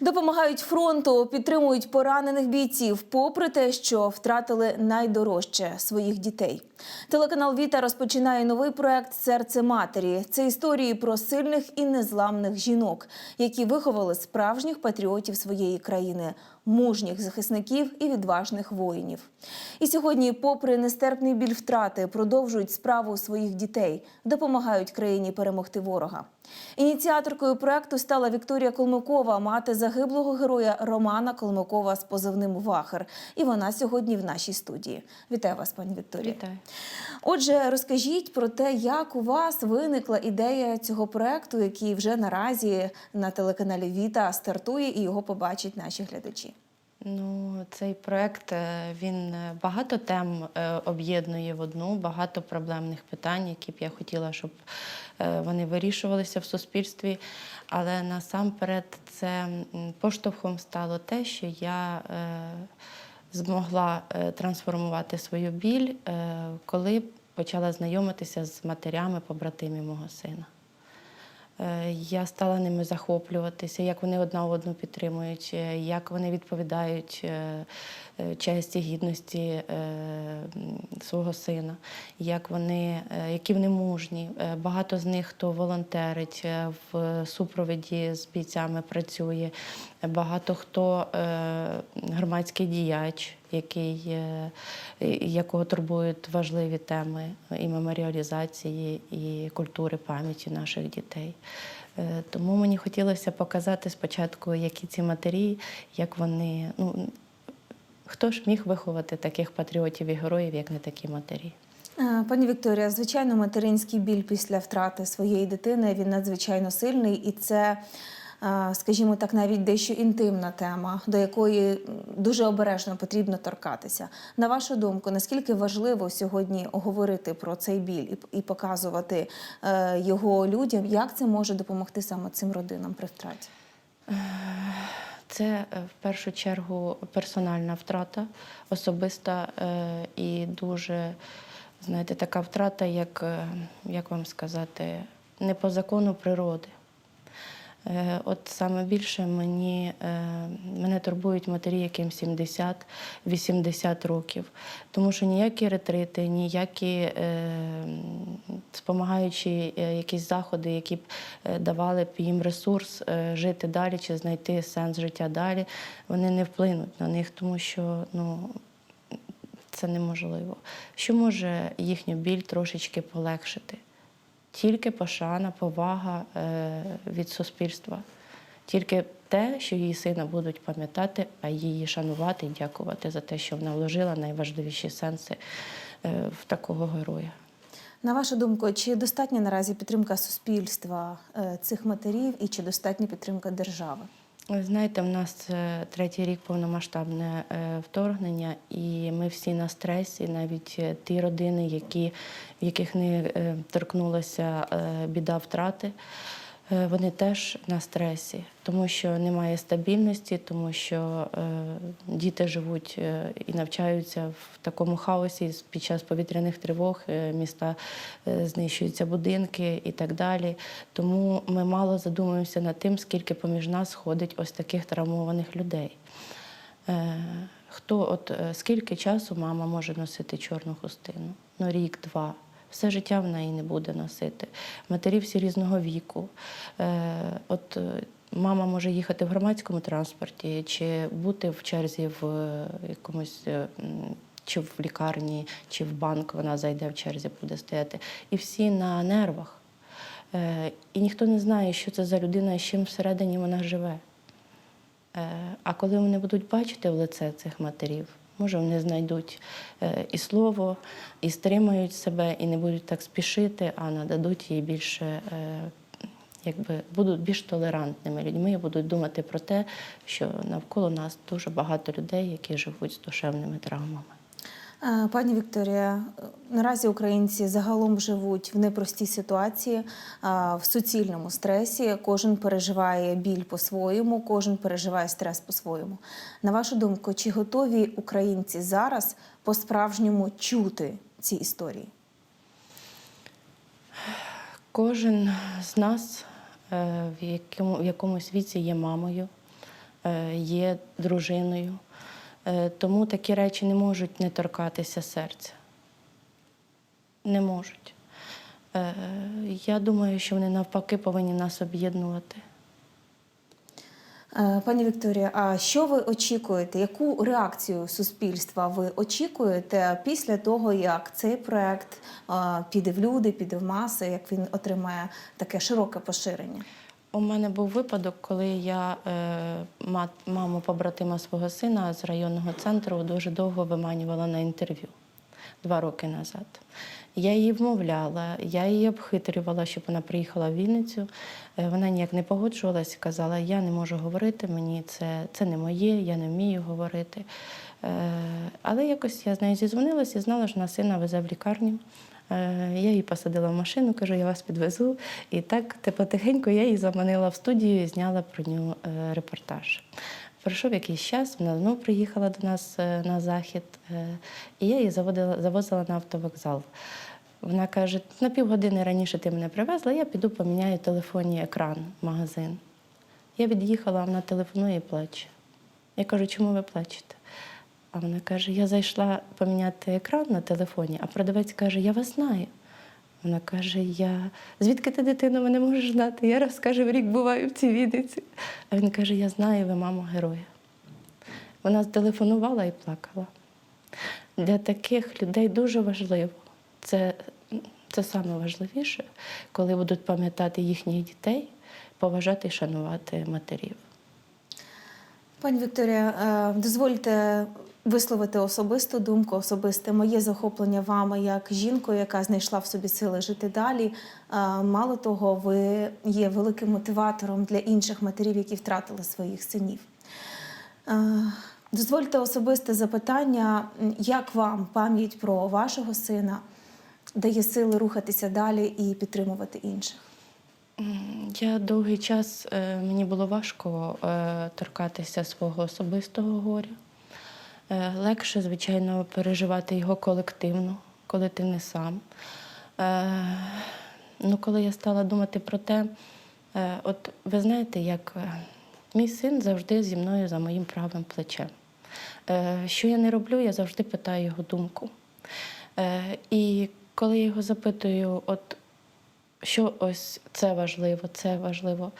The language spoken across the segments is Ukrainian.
Допомагають фронту, підтримують поранених бійців, попри те, що втратили найдорожче своїх дітей. Телеканал Віта розпочинає новий проект Серце матері. Це історії про сильних і незламних жінок, які виховали справжніх патріотів своєї країни, мужніх захисників і відважних воїнів. І сьогодні, попри нестерпний біль втрати, продовжують справу своїх дітей, допомагають країні перемогти ворога. Ініціаторкою проекту стала Вікторія Колмикова, мати загиблого героя Романа Колмикова з позивним Вахер. І вона сьогодні в нашій студії. Вітаю вас, пані Вікторія. Вітаю. Отже, розкажіть про те, як у вас виникла ідея цього проекту, який вже наразі на телеканалі Віта стартує і його побачать наші глядачі. Ну, цей проект е, він е, багато тем е, об'єднує в одну, багато проблемних питань, які б я хотіла, щоб вони вирішувалися в суспільстві. Але насамперед це поштовхом стало те, що я змогла е, трансформувати свою біль, е, коли почала знайомитися з матерями побратимів мого сина. Е, Я стала ними захоплюватися, як вони одна одну підтримують, е, як вони відповідають е, честі, гідності свого сина, як вони, які вони мужні. Багато з них хто волонтерить в супроводі з бійцями працює. Багато хто громадський діяч, який, е, якого турбують важливі теми і меморіалізації, і культури пам'яті наших дітей. Е, Тому мені хотілося показати спочатку, які ці матері, як вони. Ну, хто ж міг виховати таких патріотів і героїв, як не такі матері? Е, Пані Вікторія, звичайно, материнський біль після втрати своєї дитини він надзвичайно сильний, і це, е, скажімо так, навіть дещо інтимна тема, до якої дуже обережно потрібно торкатися. На вашу думку, наскільки важливо сьогодні говорити про цей біль і, показувати е, його людям, як це може допомогти саме цим родинам при втраті? Це е, в першу чергу персональна втрата, особиста е, і дуже, знаєте, така втрата, як, як вам сказати, не по закону природи. Е, От саме більше мені, е, мене турбують матері, яким 70-80 років. Тому що ніякі ретрити, ніякі е, е, якісь заходи, які б давали б їм ресурс жити далі чи знайти сенс життя далі, вони не вплинуть на них, тому що ну, це неможливо. Що може їхню біль трошечки полегшити? Тільки пошана, повага е, від суспільства. Тільки те, що її сина будуть пам'ятати, а її шанувати і дякувати за те, що вона вложила найважливіші сенси е, в такого героя. На вашу думку, чи достатня наразі підтримка суспільства е, цих матерів і чи достатня підтримка держави? Знаєте, в нас е, третій рік повномасштабне е, вторгнення, і ми всі на стресі, навіть е, ті родини, які, в яких не торкнулася біда втрати. Е, Вони теж на стресі, тому що немає стабільності, тому що е, діти живуть е, і навчаються в такому хаосі під час повітряних тривог, міста знищуються будинки і так далі. Тому ми мало задумуємося над тим, скільки поміж нас ходить ось таких травмованих людей. Хто от скільки часу мама може носити чорну хустину? Ну, рік, два. Все життя вона її не буде носити. Матері всі різного віку. Е, От е, мама може їхати в громадському транспорті чи бути в черзі в е, якомусь. Чи в лікарні, чи в банк вона зайде в черзі, буде стояти. І всі на нервах. І ніхто не знає, що це за людина і з чим всередині вона живе. А коли вони будуть бачити в лице цих матерів, може вони знайдуть е, і слово, і стримають себе, і не будуть так спішити, а нададуть їй більше, е, якби будуть більш толерантними людьми, і будуть думати про те, що навколо нас дуже багато людей, які живуть з душевними травмами. Е, Пані Вікторія, е, наразі українці загалом живуть в непростій ситуації, е, в суцільному стресі. Кожен переживає біль по-своєму, кожен переживає стрес по-своєму. На вашу думку, чи готові українці зараз по-справжньому чути ці історії? Кожен з нас в якому, в якомусь віці є мамою, є дружиною. Е, Тому такі речі не можуть не торкатися серця. Не можуть. Е, Я думаю, що вони навпаки повинні нас об'єднувати. Е, Пані Вікторія, а що ви очікуєте? Яку реакцію суспільства ви очікуєте після того, як цей проект піде в люди, піде в маси, як він отримає таке широке поширення? У мене був випадок, коли я е, мат, маму побратима свого сина з районного центру дуже довго виманювала на інтерв'ю два роки назад. Я її вмовляла, я її обхитрювала, щоб вона приїхала в Вінницю. Е, Вона ніяк не погоджувалася, казала, я не можу говорити, мені це, це не моє, я не вмію говорити. Е, Але якось я з нею зізвонилася і знала, що вона сина везе в лікарню. Е, Я її посадила в машину, кажу, я вас підвезу. І так потихеньку я її заманила в студію і зняла про нього е, репортаж. Пройшов якийсь час, вона знову приїхала до нас е, на захід, і я її заводила, завозила на автовокзал. Вона каже: на півгодини раніше ти мене привезла, я піду поміняю телефонний екран в магазин. Я від'їхала, вона телефонує і плаче. Я кажу, чому ви плачете? А вона каже: Я зайшла поміняти екран на телефоні, а продавець каже, я вас знаю. Вона каже: Я звідки ти дитину мене можеш знати? Я раз каже, в рік буваю в цій Вінниці. А він каже: Я знаю, ви мама героя. Вона зателефонувала і плакала. Для таких людей дуже важливо. Це, це саме важливіше, коли будуть пам'ятати їхніх дітей, поважати і шанувати матерів. Пані Вікторія, е, дозвольте висловити особисту думку, особисте моє захоплення вами як жінкою, яка знайшла в собі сили жити далі. Мало того, ви є великим мотиватором для інших матерів, які втратили своїх синів. Дозвольте особисте запитання, як вам пам'ять про вашого сина дає сили рухатися далі і підтримувати інших? Я довгий час е, мені було важко е, торкатися свого особистого горя. Е, Легше, звичайно, переживати його колективно, коли ти не сам. Е, Ну, коли я стала думати про те, е, от ви знаєте, як мій син завжди зі мною за моїм правим плечем. Що я не роблю, я завжди питаю його думку. І коли я його запитую, от що ось це важливо, це важливо.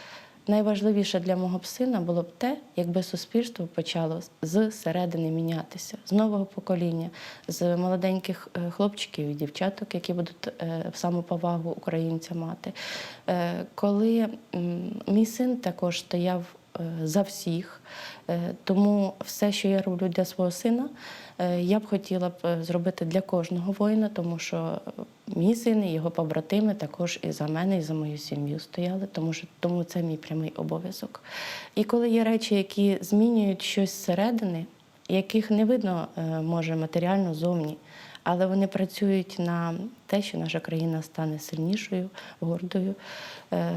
Найважливіше для мого сина було б те, якби суспільство почало з середини мінятися, з нового покоління, з молоденьких е, хлопчиків і дівчаток, які будуть е, самоповагу українця мати. Е, Коли мій син також стояв за всіх, е, тому все, що я роблю для свого сина, е, я б хотіла б е, зробити для кожного воїна, тому що е, мій син і його побратими також і за мене, і за мою сім'ю стояли, тому що тому це мій прямий обов'язок. І коли є речі, які змінюють щось зсередини, яких не видно е, може матеріально зовні, але вони працюють на те, що наша країна стане сильнішою, гордою. Е,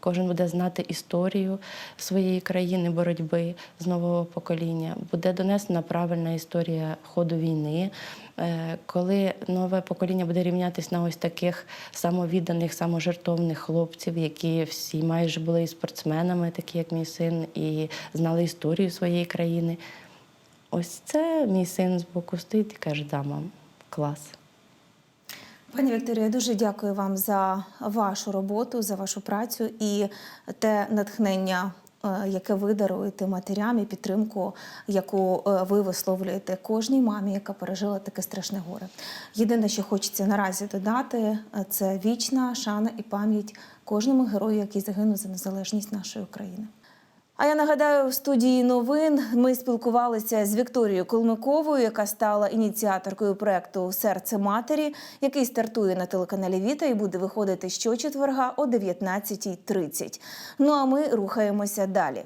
Кожен буде знати історію своєї країни, боротьби з нового покоління. Буде донесена правильна історія ходу війни. Е, Коли нове покоління буде рівнятися на ось таких самовідданих, саможертовних хлопців, які всі майже були і спортсменами, такі як мій син, і знали історію своєї країни. Ось це мій син з боку стоїть і каже: да, мам, клас. Пані Вікторія, я дуже дякую вам за вашу роботу, за вашу працю і те натхнення, е, яке ви даруєте матерям, і підтримку, яку е, ви висловлюєте кожній мамі, яка пережила таке страшне горе. Єдине, що хочеться наразі додати, е, це вічна шана і пам'ять кожному герою, який загинув за незалежність нашої України. А я нагадаю, в студії новин ми спілкувалися з Вікторією Колмиковою, яка стала ініціаторкою проекту Серце матері, який стартує на телеканалі Віта і буде виходити щочетверга о 19.30. Ну а ми рухаємося далі.